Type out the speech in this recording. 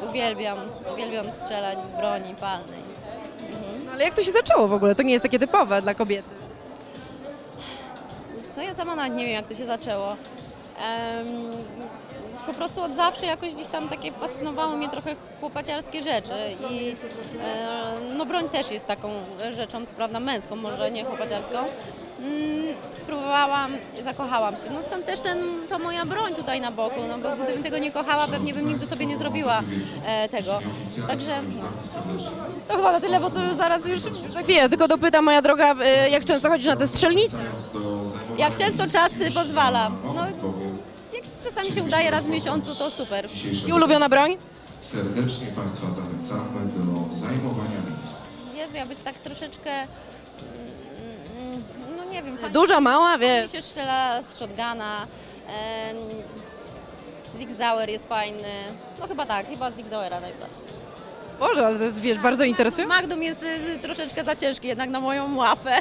Uwielbiam, uwielbiam strzelać z broni palnej. No, ale jak to się zaczęło w ogóle? To nie jest takie typowe dla kobiety. Co ja sama nawet nie wiem, jak to się zaczęło. Po prostu od zawsze jakoś gdzieś tam takie fascynowały mnie trochę chłopaciarskie rzeczy i e, no broń też jest taką rzeczą, co prawda męską, może nie chłopaciarską. Mm, spróbowałam, zakochałam się. No stąd też ten, to moja broń tutaj na boku, no bo gdybym tego nie kochała, pewnie bym nigdy sobie nie zrobiła e, tego. Także to chyba na tyle, bo to zaraz już chwilę, tylko dopytam, moja droga, y, jak często chodzisz na te strzelnice? jak często czas pozwala. No, czasami się udaje raz w miesiącu, to super. I ulubiona broń? Serdecznie Państwa zachęcamy do zajmowania miejsc. Jezu, ja być tak troszeczkę, mm, no nie wiem, fajnie Duża, mała, wiesz. się strzela z shotguna, em, Zig Zauer jest fajny, no chyba tak, chyba Zig Zauera najbardziej. Boże, ale to jest, wiesz, bardzo interesujące. Magnum jest y, troszeczkę za ciężki jednak na moją łapę.